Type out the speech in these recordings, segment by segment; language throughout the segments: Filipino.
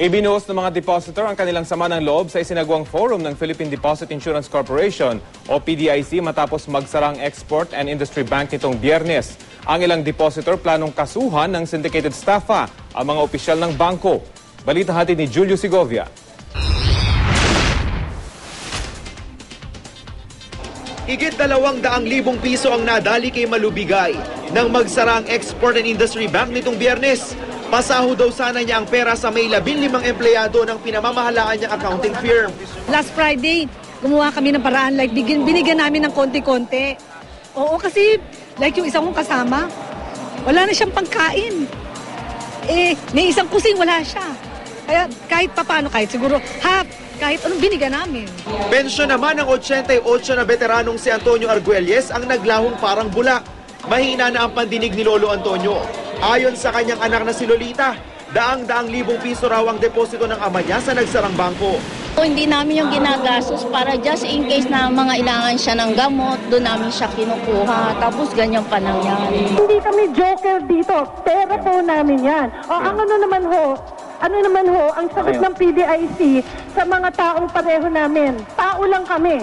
Ibinuhos ng mga depositor ang kanilang sama ng loob sa isinagawang forum ng Philippine Deposit Insurance Corporation o PDIC matapos magsarang Export and Industry Bank nitong biyernes. Ang ilang depositor planong kasuhan ng syndicated staffa ang mga opisyal ng bangko. Balita hatid ni Julio Segovia. Higit dalawang daang libong piso ang nadali kay Malubigay nang magsara ang Export and Industry Bank nitong biyernes. Pasaho daw sana niya ang pera sa may labing limang empleyado ng pinamamahalaan niyang accounting firm. Last Friday, gumawa kami ng paraan like bigyan, binigyan namin ng konti-konti. Oo, kasi like yung isang kong kasama, wala na siyang pangkain. Eh, may isang kusing wala siya. Kaya kahit papano, kahit siguro half, kahit anong binigyan namin. Pensyon naman ng 88 na veteranong si Antonio Arguelles ang naglahong parang bula. Mahina na ang pandinig ni Lolo Antonio. Ayon sa kanyang anak na si Lolita, daang-daang libong piso raw ang deposito ng ama niya sa nagsarang bangko. O, hindi namin yung ginagastos para just in case na mga ilangan siya ng gamot, doon namin siya kinukuha. Tapos ganyan pa nangyari. Hindi kami joker dito. Pera po namin yan. O ang ano naman ho, ano naman ho, ang sagot ng PDIC sa mga taong pareho namin. Tao lang kami.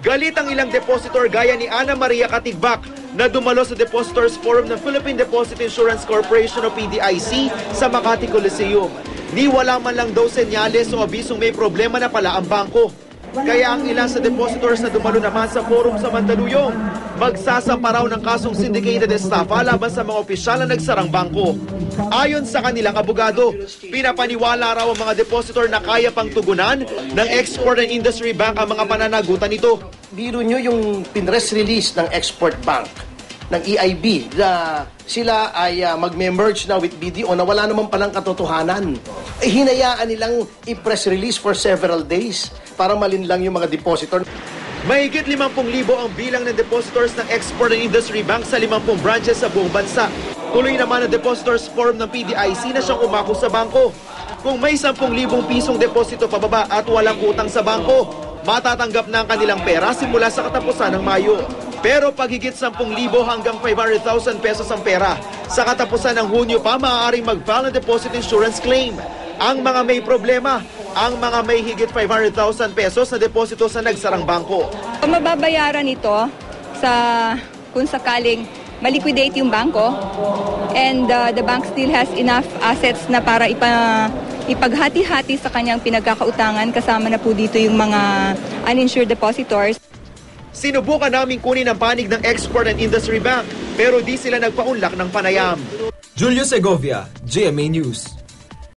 Galit ang ilang depositor gaya ni Ana Maria Katigbak na dumalo sa Depositors Forum ng Philippine Deposit Insurance Corporation o PDIC sa Makati Coliseum. Ni wala man lang daw senyales o abisong may problema na pala ang bangko. Kaya ang ilan sa depositors na dumalo naman sa forum sa Mandaluyong, magsasampa raw ng kasong syndicated estafa laban sa mga opisyal na nagsarang bangko. Ayon sa kanilang abogado, pinapaniwala raw ang mga depositor na kaya pang tugunan ng Export and Industry Bank ang mga pananagutan nito. Biro nyo yung pinress release ng Export Bank ng EIB na sila ay uh, magme-merge na with BDO na wala naman palang katotohanan. Eh, hinayaan nilang i-press release for several days para malinlang yung mga depositor. Mahigit 50,000 ang bilang ng depositors ng Export and Industry Bank sa 50 branches sa buong bansa. Tuloy naman ang Depositors Forum ng PDIC na siyang umako sa bangko. Kung may 10,000 pisong deposito pababa at walang utang sa bangko, matatanggap na ang kanilang pera simula sa katapusan ng Mayo. Pero pag higit 10,000 hanggang 500,000 pesos ang pera, sa katapusan ng Hunyo pa maaaring mag-file deposit insurance claim. Ang mga may problema, ang mga may higit 500,000 pesos na deposito sa nagsarang bangko. Mababayaran ito sa kung sakaling maliquidate yung bangko and uh, the bank still has enough assets na para ipa, ipaghati-hati sa kanyang pinagkakautangan kasama na po dito yung mga uninsured depositors. Sinubukan naming kunin ang panig ng Export and Industry Bank pero di sila nagpaunlak ng panayam. Julio Segovia, GMA News.